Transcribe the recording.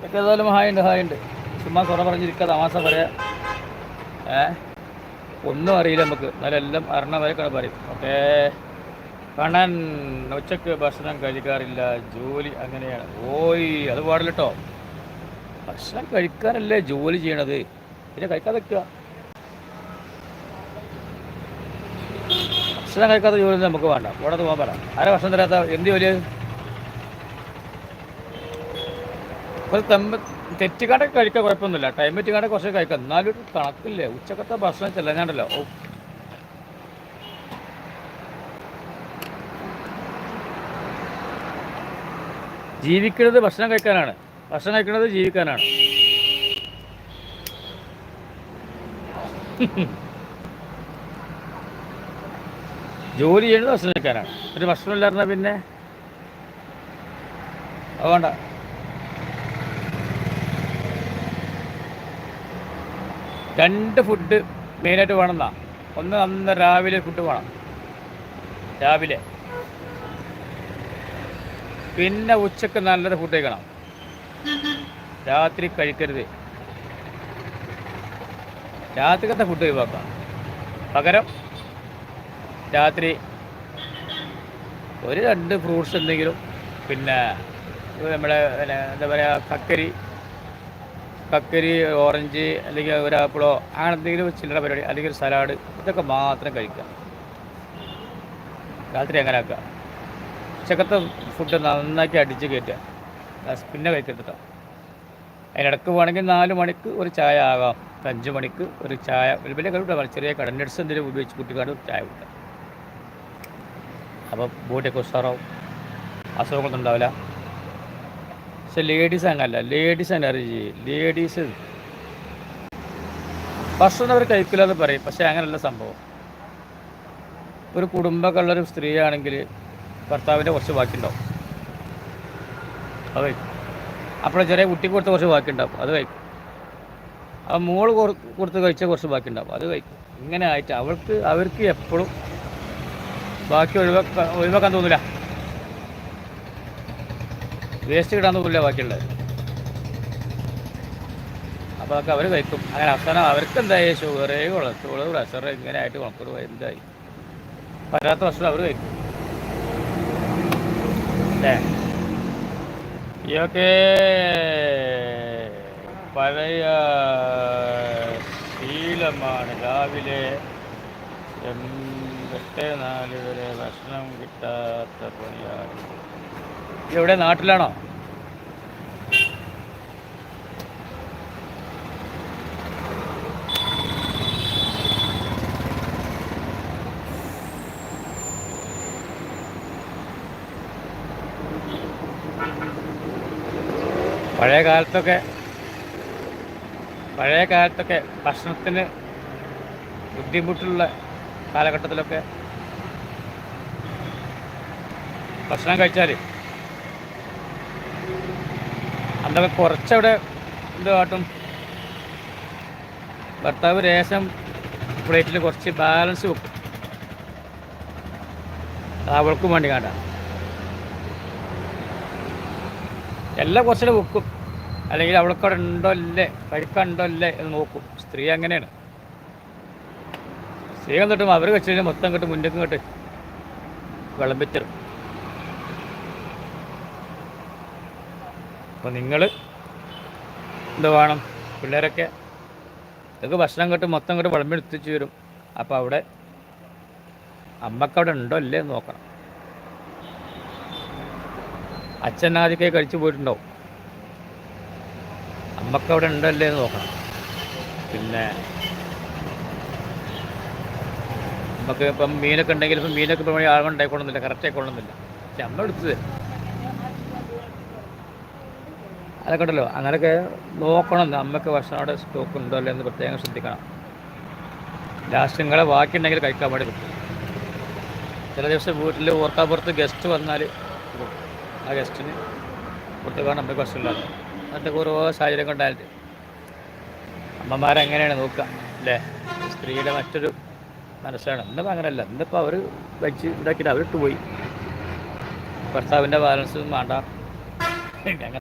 ഇതൊക്കെ ഏതായാലും ഹായ് ഉണ്ട് ഹായ് ഉണ്ട്. ചുമ്മാ കുറെ പറഞ്ഞിരിക്കുക തമാശ പറയാ. ഏ? ഒന്നും അറിയില്ല നമുക്ക്. എന്നാലും എല്ലാം വരെ പറയും. ഓക്കേ. കണ്ണൻ ഉച്ചയ്ക്ക് ഭക്ഷണം കഴിക്കാറില്ല ജോലി അങ്ങനെയാണ്. ഓയ് അത് പാടില്ല കേട്ടോ ഭക്ഷണം കഴിക്കാനല്ലേ ജോലി ചെയ്യണത്? പിന്നെ കഴിക്കാതെ വെക്കുക ഭക്ഷണം കഴിക്കാത്ത ജോലി നമുക്ക് വേണ്ട. ഇവിടെ പോകാൻ പറ. ആരാ ഭക്ഷണം തരാത്ത? എന്ത് ജോലി? തെറ്റിക്കാണ്ട് കഴിക്കാൻ കുഴപ്പമൊന്നുമില്ല. ടൈം തെറ്റുകാട കുറച്ച് കഴിക്കാം. എന്നാലും ഒരു കണക്കില്ലേ? ഉച്ചക്കത്തെ ഭക്ഷണം ചെല്ലാഞ്ഞാണ്ടല്ലോ. ജീവിക്കുന്നത് ഭക്ഷണം കഴിക്കാനാണ്. ഭക്ഷണം കഴിക്കുന്നത് ജീവിക്കാനാണ്. ജോലി ചെയ്യുന്നത് ഭക്ഷണം കഴിക്കാനാണ്. ഒരു ഭക്ഷണം ഇല്ലായിരുന്ന പിന്നെ? അതുകൊണ്ട രണ്ട് ഫുഡ് മെയിനായിട്ട് വേണമെന്നാ ഒന്ന് അന്ന് രാവിലെ ഫുഡ് വേണം. രാവിലെ. പിന്നെ ഉച്ചയ്ക്ക് നല്ലത് ഫുഡ് കഴിക്കണം. രാത്രി കഴിക്കരുത്. രാത്രിക്കത്തെ ഫുഡ് ഒഴിവാക്കാം. പകരം രാത്രി ഒരു രണ്ട് ഫ്രൂട്ട്സ് എന്തെങ്കിലും പിന്നെ നമ്മുടെ എന്താ പറയുക കക്കരി കക്കരി ഓറഞ്ച് അല്ലെങ്കിൽ ഒരു ആപ്പിളോ അങ്ങനെ എന്തെങ്കിലും ചില്ലറ പരിപാടി അല്ലെങ്കിൽ ഒരു സലാഡ് ഇതൊക്കെ മാത്രം കഴിക്കുക. രാത്രി അങ്ങനെ ആക്കുക. ഉച്ചക്കത്തെ ഫുഡ് നന്നാക്കി അടിച്ച് കയറ്റുക. പിന്നെ കഴിക്കരുത് അതിനിടക്ക് വേണമെങ്കിൽ നാല് മണിക്ക് ഒരു ചായ ആകാം. അഞ്ച് മണിക്ക് ഒരു ചായ. ഒരു വലിയ കഴിവില്ല ചെറിയ കടന്നട്സ് എന്തെങ്കിലും ഉപയോഗിച്ച് കുട്ടിക്കാട് ചായ കുടിക്കാം അപ്പോൾ ബോഡിയൊക്കെ ഉഷാറാവും. അസുഖങ്ങളൊന്നും ഉണ്ടാവില്ല. പക്ഷെ ലേഡീസ് അങ്ങനല്ല. ലേഡീസ് എനർജി ലേഡീസ് ഭക്ഷണം അവർ കഴിക്കില്ല പറയും. പക്ഷേ അങ്ങനെയല്ല സംഭവം. ഒരു കുടുംബമൊക്കെ ഉള്ളൊരു സ്ത്രീയാണെങ്കിൽ ഭർത്താവിന്റെ കുറച്ച് ബാക്കിയുണ്ടാവും. അത് കഴിക്കും. അപ്പോൾ ചെറിയ കുട്ടിക്ക് കൊടുത്ത കുറച്ച് ബാക്കിയുണ്ടാവും. അത് കഴിക്കും. ആ മോൾ കൊടുത്ത് കഴിച്ച കുറച്ച് ബാക്കിയുണ്ടാവും. അത് കഴിക്കും. ഇങ്ങനെ ആയിട്ട് അവൾക്ക് അവർക്ക് എപ്പോഴും ബാക്കി ഒഴിവാക്കാൻ ഒഴിവാക്കാൻ തോന്നില്ല വേസ്റ്റ് കിട്ടാൻ തോന്നില്ല ബാക്കിയുള്ളത്. അപ്പോൾ അതൊക്കെ അവർ കഴിക്കും. അങ്ങനെ അവസാനം അവർക്ക് എന്തായി ഷുഗറ് കൊളസ്ട്രോൾ പ്രഷർ ഇങ്ങനെ ആയിട്ട് കൊളക്കോട് എന്തായി? വരാത്ത ഭക്ഷണം അവർ കഴിക്കും. അല്ലേ? ഇതൊക്കെ പഴയ ശീലമാണ്. രാവിലെ എട്ട് നാല് വരെ ഭക്ഷണം കിട്ടാത്ത പണിയാണ്. എവിടെ നാട്ടിലാണോ? പഴയ കാലത്തൊക്കെ പഴയ കാലത്തൊക്കെ ഭക്ഷണത്തിന് ബുദ്ധിമുട്ടുള്ള കാലഘട്ടത്തിലൊക്കെ ഭക്ഷണം കഴിച്ചാൽ അന്നൊക്കെ കുറച്ചവിടെ എന്ത് കാട്ടും. ഭർത്താവ് രേശം പ്ലേറ്റിൽ കുറച്ച് ബാലൻസ് വെക്കും. അവൾക്കും വേണ്ടി കാട്ടാം. എല്ലാം കുറച്ചുകൂടെ വെക്കും. അല്ലെങ്കിൽ അവൾക്കവിടെ ഉണ്ടോ ഇല്ലേ കഴിക്കാനുണ്ടോ ഇല്ലേ എന്ന് നോക്കും. സ്ത്രീ അങ്ങനെയാണ്. സ്ത്രീ എന്നിട്ടും അവർ വെച്ച് മൊത്തം കിട്ടും മുന്നേക്കും കിട്ടും വിളമ്പിത്തരും. അപ്പോൾ നിങ്ങൾ എന്ത് വേണം? പിള്ളേരൊക്കെ ഇതൊക്കെ ഭക്ഷണം കിട്ടും മൊത്തം കിട്ടും വിളമ്പി എടുത്തിച്ച് വരും. അപ്പോൾ അവിടെ അമ്മക്കവിടെ ഉണ്ടോ അല്ലേ നോക്കണം. അച്ഛൻ ആദ്യമൊക്കെ കഴിച്ചു പോയിട്ടുണ്ടാവും. അമ്മക്കവിടെ ഉണ്ടോ അല്ലേ നോക്കണം. പിന്നെ നമുക്ക് ഇപ്പം മീനൊക്കെ ഉണ്ടെങ്കിൽ ഇപ്പം മീനൊക്കെ ഇപ്പം ആളുണ്ടായിക്കൊള്ളുന്നില്ല കറക്റ്റ് ആയിക്കൊള്ളുന്നില്ല പക്ഷെ അമ്മ എടുത്തത് അതൊക്കെ ഉണ്ടല്ലോ. അങ്ങനെയൊക്കെ നോക്കണം അമ്മയ്ക്ക് ഭക്ഷണം അവിടെ സ്റ്റോക്ക് ഉണ്ടോ അല്ലേ എന്ന് പ്രത്യേകം ശ്രദ്ധിക്കണം. ലാസ്റ്റ് നിങ്ങളെ ബാക്കിയുണ്ടെങ്കിൽ കഴിക്കാൻ വേണ്ടി കിട്ടും ചില ദിവസം വീട്ടിൽ ഓർക്കാപ്പുറത്ത് ഗസ്റ്റ് വന്നാൽ ആ ഗസ്റ്റിന് കൊടുത്തുകാണ് നമുക്ക് ഭക്ഷണമില്ലാതെ അങ്ങനത്തെ ഓരോ സാഹചര്യം കൊണ്ടായിട്ട് അമ്മമാരെങ്ങനെയാണ് നോക്കുക അല്ലേ? സ്ത്രീയുടെ മറ്റൊരു മനസ്സാണ്. ഇന്നിപ്പോൾ അങ്ങനെയല്ല. ഇന്നിപ്പോൾ അവർ വെച്ച് ഉണ്ടാക്കിയിട്ട് അവരിട്ട് പോയി. ഭർത്താവിന്റെ ബാലൻസ് വേണ്ട.